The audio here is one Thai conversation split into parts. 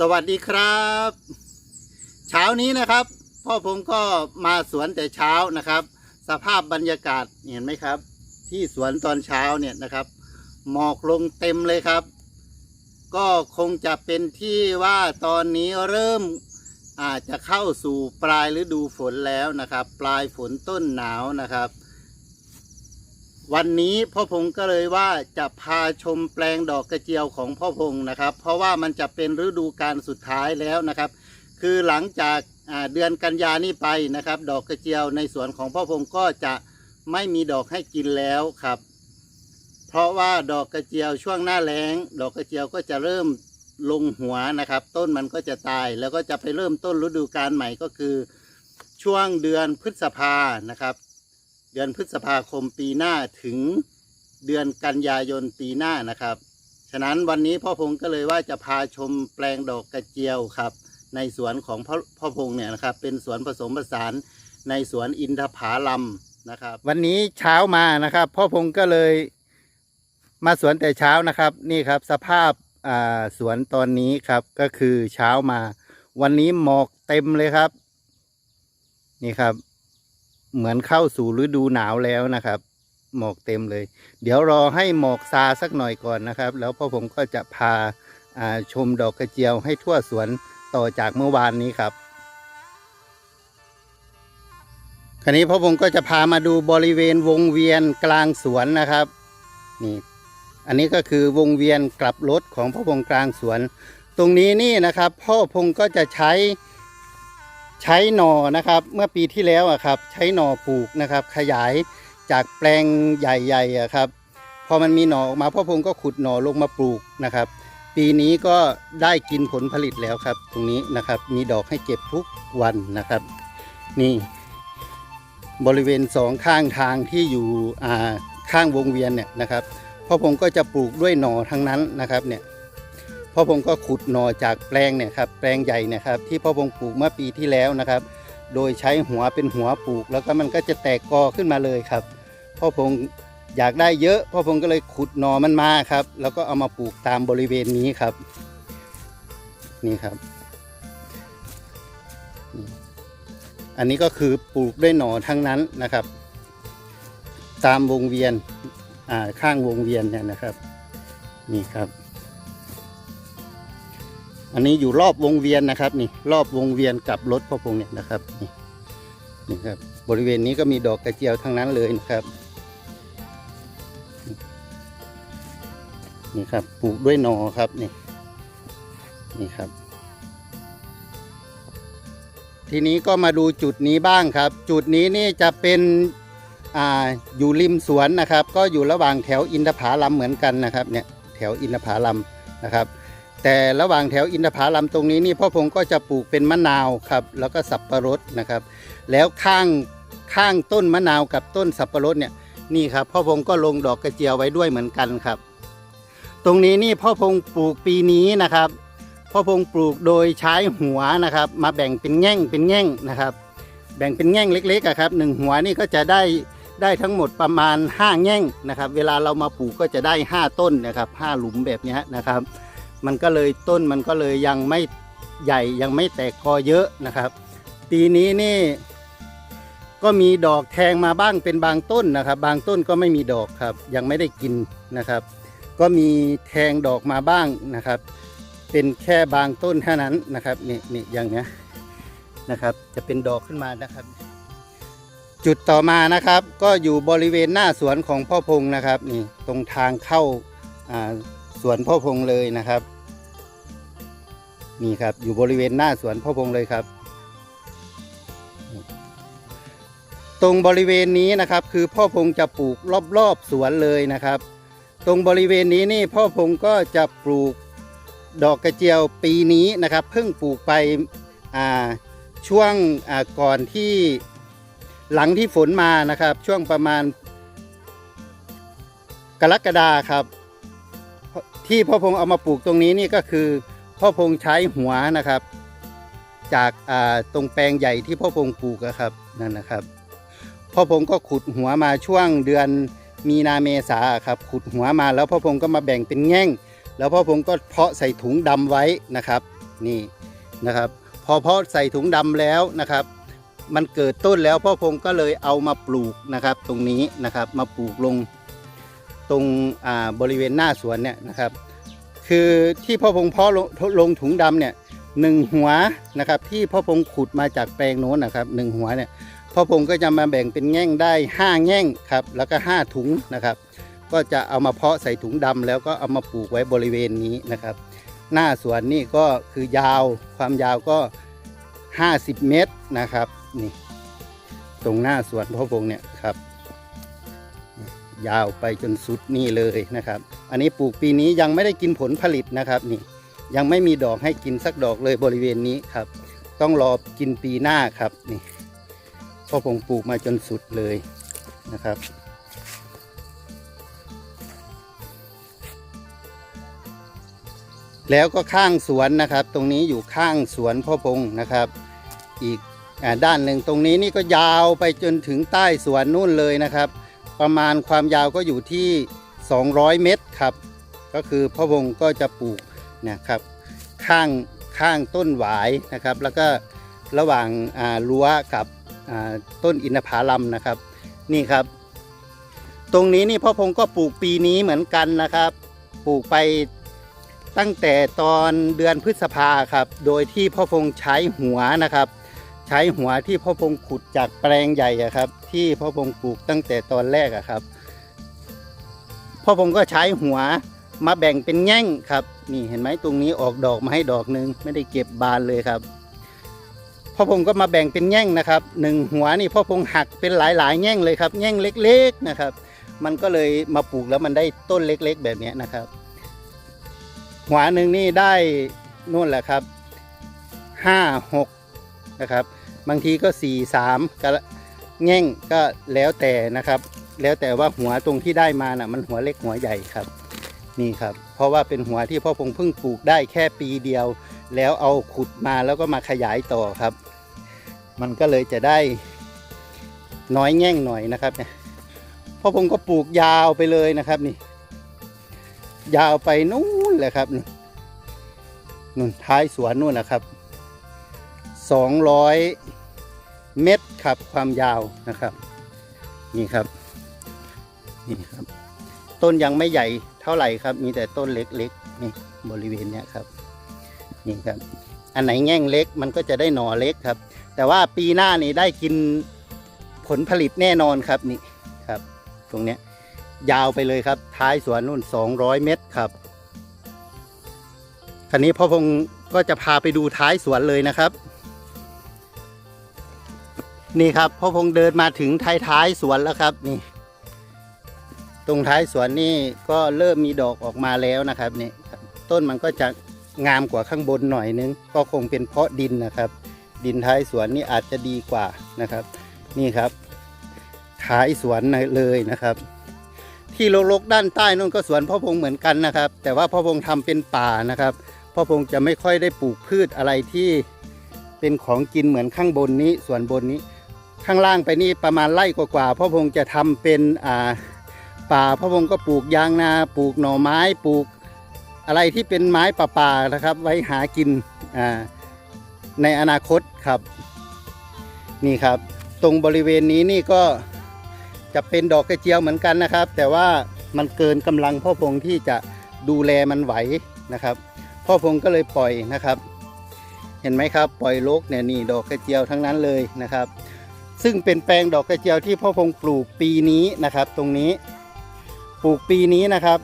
สวัสดีครับ เช้านี้นะครับ พ่อผมก็มาสวนแต่เช้านะครับ สภาพบรรยากาศเห็นไหมครับ ที่สวนตอนเช้าเนี่ยนะครับ หมอกลงเต็มเลยครับ ก็คงจะเป็นที่ว่าตอนนี้เริ่มอาจจะเข้าสู่ปลายฤดูฝนแล้วนะครับ ปลายฝนต้นหนาวนะครับ วันนี้พ่อพงก็เลยว่าจะพาชมแปลงดอกกระเจียวของพ่อพงนะครับ เพราะว่ามันจะเป็นฤดูการสุดท้ายแล้วนะครับ คือหลังจากเดือนกันยานี้ไปนะครับ ดอกกระเจียวในสวนของพ่อพงก็จะไม่มีดอกให้กินแล้วครับ เพราะว่าดอกกระเจียวช่วงหน้าแล้ง ดอกกระเจียวก็จะเริ่มลงหัวนะครับ ต้นมันก็จะตายแล้วก็จะไปเริ่มต้นฤดูกาลใหม่ก็คือช่วงเดือนพฤษภานะครับ เดือนพฤษภาคมปีหน้าถึงเดือนกันยายนปีหน้านะครับ ฉะนั้นวันนี้พ่อพงก็เลยว่าจะพาชมแปลงดอกกระเจียวครับ ในสวนของพ่อพอพงเนี่ยนะครับ เป็นสวนผสมผสานในสวนอินทผาลัมนะครับ วันนี้เช้ามานะครับ พ่อพงก็เลยมาสวนแต่เช้านะครับ นี่ครับสภาพาสวนตอนนี้ครับก็คือเช้ามา วันนี้หมอกเต็มเลยครับ นี่ครับ เหมือนเข้าสู่ฤดูหนาวแล้วนะครับ หมอกเต็มเลย เดี๋ยวรอให้หมอกซาสักหน่อยก่อนนะครับ แล้วพ่อผมก็จะพาาชมดอกกระเจียวให้ทั่วสวนต่อจากเมื่อวานนี้ครับคราวนี้พ่อผมก็จะพามาดูบริเวณวงเวียนกลางสวนนะครับนี่อันนี้ก็คือวงเวียนกลับรถของพ่อพงกลางสวน ตรงนี้นี่นะครับ พ่อพงก็จะใช้ ใช้หน่อนะครับ เมื่อปีที่แล้วอะครับ ใช้หน่อปลูกนะครับ ขยายจากแปลงใหญ่ๆอะครับ พอมันมีหน่อออกมาพ่อพงก็ขุดหน่อลงมาปลูกนะครับ ปีนี้ก็ได้กินผลผลิตแล้วครับ ตรงนี้นะครับ มีดอกให้เก็บทุกวันนะครับ นี่ บริเวณสองข้างทางที่อยู่อ่าข้างวงเวียนเนี่ยนะครับพ่อพงก็จะปลูกด้วยหน่อทั้งนั้นนะครับเนี่ย พ่อพงก็ขุดหน่อจากแปลงเนี่ยครับแปลงใหญ่เนะครับที่พ่อพงปลูกเมื่อปีที่แล้วนะครับ โดยใช้หัวเป็นหัวปลูก แล้วก็มันก็จะแตกกอขึ้นมาเลยครับ พ่อพงอยากได้เยอะ พ่อพงก็เลยขุดหน่อมันมาครับ แล้วก็เอามาปลูกตามบริเวณนี้ครับ นี่ครับ อันนี้ก็คือปลูกด้วยหน่อทั้งนั้นนะครับ ตามวงเวียนข้างวงเวียนเนี่ยนะครับ นี่ครับ อันนี้อยู่รอบวงเวียนนะครับนี่รอบวงเวียนกับรถพ่อพงเนี่ยนะครับนี่นี่ครับบริเวณนี้ก็มีดอกกระเจียวทั้งนั้นเลยนะครับนี่ครับปลูกด้วยนอครับนี่นี่ครับ ทีนี้ก็มาดูจุดนี้บ้างครับ จุดนี้นี่จะเป็นอ่าอยู่ริมสวนนะครับ ก็อยู่ระหว่างแถวอินทผาลัมเหมือนกันนะครับเนี่ยแถวอินทผาลัมนะครับ แต่ระหว่างแถวอินทผลัมตรงนี้นี่พ่อพงก็จะปลูกเป็นมะนาวครับแล้วก็สับปะรดนะครับ แล้วข้างข้างต้นมะนาวกับต้นสับปะรดเนี่ยนี่ครับพ่อพงก็ลงดอกกระเจียวไว้ด้วยเหมือนกันครับ ตรงนี้นี่พ่อพงปลูกปีนี้นะครับพ่อพงปลูกโดยใช้หัวนะครับ มาแบ่งเป็นแง่งเป็นแง่งนะครับ แบ่งเป็นแง่งเล็กๆครับหนึ่งหัวนี่ก็จะได้ได้ทั้งหมดประมาณ 5 แง่งนะครับ เวลาเรามาปลูกก็จะได้ 5 ต้นนะครับ5หลุมแบบนี้นะครับ มันก็เลยต้นมันก็เลยยังไม่ใหญ่ยังไม่แตกกอเยอะนะครับ ปีนี้นี่ก็มีดอกแทงมาบ้างเป็นบางต้นนะครับ บางต้นก็ไม่มีดอกครับ ยังไม่ได้กินนะครับ ก็มีแทงดอกมาบ้างนะครับ เป็นแค่บางต้นเท่านั้นนะครับนี่นี่อย่างเงี้ยนะครับ จะเป็นดอกขึ้นมานะครับ จุดต่อมานะครับ ก็อยู่บริเวณหน้าสวนของพ่อพงนะครับนี่ตรงทางเข้าสวนพ่อพงเลยนะครับ นี่ครับอยู่บริเวณหน้าสวนพ่อพงเลยครับ ตรงบริเวณนี้นะครับ คือพ่อพงจะปลูกรอบๆสวนเลยนะครับ ตรงบริเวณนี้นี่พ่อพงก็จะปลูกดอกกระเจียวปีนี้นะครับ เพิ่งปลูกไปช่วงก่อนที่หลังที่ฝนมานะครับ ช่วงประมาณ กรกฎาครับ ที่พ่อพงเอามาปลูกตรงนี้นี่ก็คือ พ่อพงใช้หัวนะครับ จากาตรงแปลงใหญ่ที่พ่อพงปลูกอะครับนั่นนะครับ พ่อพงก็ขุดหัวมาช่วงเดือนมีนาเมษาครับขุดหัวมาแล้วพ่อพงก็มาแบ่งเป็นแง่ง แล้วพ่อพงก็เพาะใส่ถุงดำไว้นะครับ นี่นะครับ พอเพาะใส่ถุงดำแล้วนะครับ มันเกิดต้นแล้วพ่อพงก็เลยเอามาปลูกนะครับ ตรงนี้นะครับมาปลูกลงตรงบริเวณหน้าสวนเนี่ยนะครับ คือที่พ่อพงเพาะลงลงถุงดำเนี่ยหนึ่งหัวนะครับ ที่พ่อพงขุดมาจากแปลงโน้นนะครับหนึ่งหัวเนี่ยพ่อพงก็จะมาแบ่งเป็นแง่งได้ห้าแง่งครับแล้วก็ห้าถุงนะครับ ก็จะเอามาเพาะใส่ถุงดำแล้วก็เอามาปลูกไว้บริเวณนี้นะครับ หน้าสวนนี่ก็คือยาวความยาวก็ 50 เมตรนะครับนี่ตรงหน้าสวนพ่อพงเนี่ยครับ ยาวไปจนสุดนี่เลยนะครับ อันนี้ปลูกปีนี้ยังไม่ได้กินผลผลิตนะครับนี่ยังไม่มีดอกให้กินสักดอกเลยบริเวณนี้ครับ ต้องรอกินปีหน้าครับนี่พ่อพงปลูกมาจนสุดเลยนะครับแล้วก็ข้างสวนนะครับ ตรงนี้อยู่ข้างสวนพ่อพงนะครับ อีกอด้านหนึ่งตรงนี้นี่ก็ยาวไปจนถึงใต้สวนนู่นเลยนะครับ ประมาณความยาวก็อยู่ที่ 200 เมตรครับ ก็คือพ่อพงก็จะปลูกนะครับข้างข้างต้นหวายนะครับ แล้วก็ระหว่างรั้วกับต้นอินทผลัมนะครับ นี่ครับ ตรงนี้นี่พ่อพงก็ปลูกปีนี้เหมือนกันนะครับ ปลูกไปตั้งแต่ตอนเดือนพฤษภาครับ โดยที่พ่อพงใช้หัวนะครับ ใช้หัวที่พ่อพงขุดจากแปลงใหญ่อะครับ ที่พ่อพงปลูกตั้งแต่ตอนแรกอะครับ พ่อพงก็ใช้หัวมาแบ่งเป็นแง่งครับ นี่เห็นไหมตรงนี้ออกดอกมาให้ดอกหนึ่งไม่ได้เก็บบานเลยครับพ่อพงก็มาแบ่งเป็นแง่งนะครับหนึ่งหัวนี่พ่อพงหักเป็นหลายๆ แง่งเลยครับ แง่งเล็กๆนะครับ มันก็เลยมาปลูกแล้วมันได้ต้นเล็กๆ แบบนี้นะครับ หัวหนึ่งนี่ได้นู่นแหละครับห้าหกนะครับ บางทีก็สี่สามก็แง่งก็แล้วแต่นะครับ แล้วแต่ว่าหัวตรงที่ได้มาน่ะมันหัวเล็กหัวใหญ่ครับนี่ครับ เพราะว่าเป็นหัวที่พ่อพงเพิ่งปลูกได้แค่ปีเดียว แล้วเอาขุดมาแล้วก็มาขยายต่อครับ มันก็เลยจะได้น้อยแง่งหน่อยนะครับเนี่ยพ่อพงก็ปลูกยาวไปเลยนะครับนี่ ยาวไปนู่นเลยครับนู่นนู่นท้ายสวนนู่นนะครับสองร้อย เมตรครับความยาวนะครับ นี่ครับนี่ครับ ต้นยังไม่ใหญ่เท่าไหร่ครับ มีแต่ต้นเล็กๆนี่บริเวณเนี้ยครับนี่ครับ อันไหนแง่งเล็กมันก็จะได้หน่อเล็กครับ แต่ว่าปีหน้านี่ได้กินผลผลิตแน่นอนครับนี่ครับ ตรงเนี้ยยาวไปเลยครับ ท้ายสวนนู่น 200 เมตรครับคันนี้พ่อพงก็จะพาไปดูท้ายสวนเลยนะครับ นี่ครับพ่อพงเดินมาถึงท้ายท้ายๆสวนแล้วครับนี่ ตรงท้ายสวนนี่ก็เริ่มมีดอกออกมาแล้วนะครับนี่ต้นมันก็จะงามกว่าข้างบนหน่อยนึง ก็คงเป็นเพราะดินนะครับ ดินท้ายสวนนี่อาจจะดีกว่านะครับ นี่ครับ ท้ายสวนเลยนะครับ ที่รกๆด้านใต้นู่นก็สวนพ่อพงเหมือนกันนะครับ แต่ว่าพ่อพงทำเป็นป่านะครับพ่อพงจะไม่ค่อยได้ปลูกพืชอะไรที่เป็นของกินเหมือนข้างบนนี้ส่วนบนนี้ ข้างล่างไปนี่ประมาณไร่กว่าๆพ่อพงจะทำเป็นอ่าป่าพ่อพงก็ปลูกยางนาปลูกหน่อไม้ปลูกอะไรที่เป็นไม้ป่าๆนะครับ ไว้หากินอ่าในอนาคตครับ นี่ครับ ตรงบริเวณนี้นี่ก็จะเป็นดอกกระเจียวเหมือนกันนะครับ แต่ว่ามันเกินกำลังพ่อพงที่จะดูแลมันไหวนะครับ พ่อพงก็เลยปล่อยนะครับ เห็นไหมครับ ปล่อยลกเนี่ยนี่ดอกกระเจียวทั้งนั้นเลยนะครับ ซึ่งเป็นแปลงดอกกระเจียวที่พ่อพงปลูกปีนี้นะครับ ตรงนี้ ปลูกปีนี้นะครับ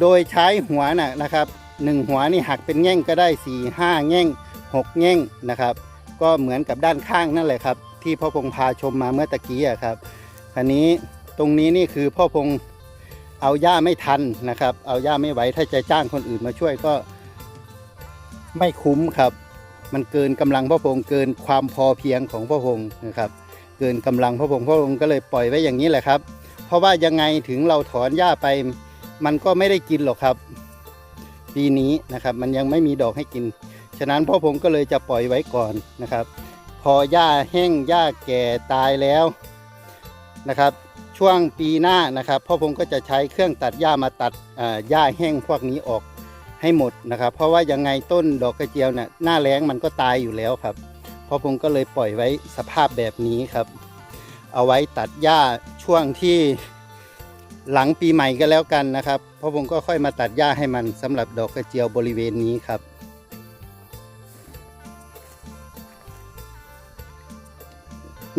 โดยใช้หัวนะนะครับหนึ่งหัวนี่หักเป็นแง่งก็ได้สี่ห้าแง่งหกแง่งนะครับ ก็เหมือนกับด้านข้างนั่นแหละครับ ที่พ่อพงพาชมมาเมื่อตะกี้อะครับคันนี้ตรงนี้นี่คือพ่อพงเอาหญ้าไม่ทันนะครับ เอาหญ้าไม่ไหวถ้าจะจ้างคนอื่นมาช่วยก็ไม่คุ้มครับ มันเกินกำลังพ่อพงเกินความพอเพียงของพ่อพงนะครับเกินกำลังพ่อพงพ่อพงก็เลยปล่อยไว้อย่างนี้แหละครับ เพราะว่ายังไงถึงเราถอนหญ้าไป มันก็ไม่ได้กินหรอกครับ ปีนี้นะครับมันยังไม่มีดอกให้กิน ฉะนั้นพ่อพงก็เลยจะปล่อยไว้ก่อนนะครับ พอหญ้าแห้งหญ้าแก่ตายแล้วนะครับ ช่วงปีหน้านะครับพ่อพงก็จะใช้เครื่องตัดหญ้ามาตัดหญ้าแห้งพวกนี้ออก ให้หมดนะครับ เพราะว่ายังไงต้นดอกกระเจียวเนี่ยหน้าแล้งมันก็ตายอยู่แล้วครับพ่อผมก็เลยปล่อยไว้สภาพแบบนี้ครับ เอาไว้ตัดหญ้าช่วงที่หลังปีใหม่ก็แล้วกันนะครับพ่อผมก็ค่อยมาตัดหญ้าให้มันสำหรับดอกกระเจียวบริเวณนี้ครับ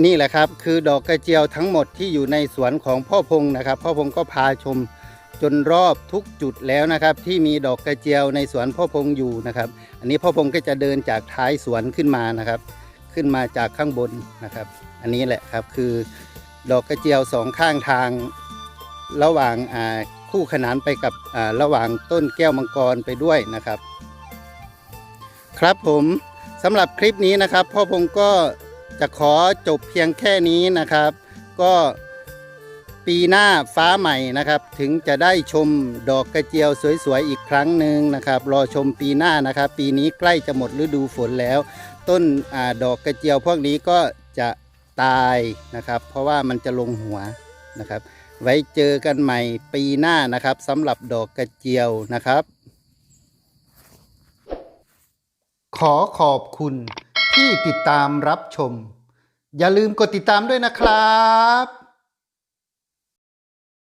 นี่แหละครับคือดอกกระเจียวทั้งหมดที่อยู่ในสวนของพ่อพงนะครับ พ่อพงก็พาชม จนรอบทุกจุดแล้วนะครับ ที่มีดอกกระเจียวในสวนพ่อพงอยู่นะครับ อันนี้พ่อพงก็จะเดินจากท้ายสวนขึ้นมานะครับ ขึ้นมาจากข้างบนนะครับ อันนี้แหละครับคือดอกกระเจียวสองข้างทางระหว่างคู่ขนานไปกับระหว่างต้นแก้วมังกรไปด้วยนะครับ ครับผมสำหรับคลิปนี้นะครับ พ่อพงก็จะขอจบเพียงแค่นี้นะครับ ก็ ปีหน้าฟ้าใหม่นะครับ ถึงจะได้ชมดอกกระเจียวสวยๆอีกครั้งหนึ่งนะครับ รอชมปีหน้านะครับ ปีนี้ใกล้จะหมดฤดูฝนแล้ว ต้นอดอกกระเจียวพวกนี้ก็จะตายนะครับ เพราะว่ามันจะลงหัวนะครับ ไว้เจอกันใหม่ปีหน้านะครับสำหรับดอกกระเจียวนะครับ ขอขอบคุณที่ติดตามรับชม อย่าลืมกดติดตามด้วยนะครับ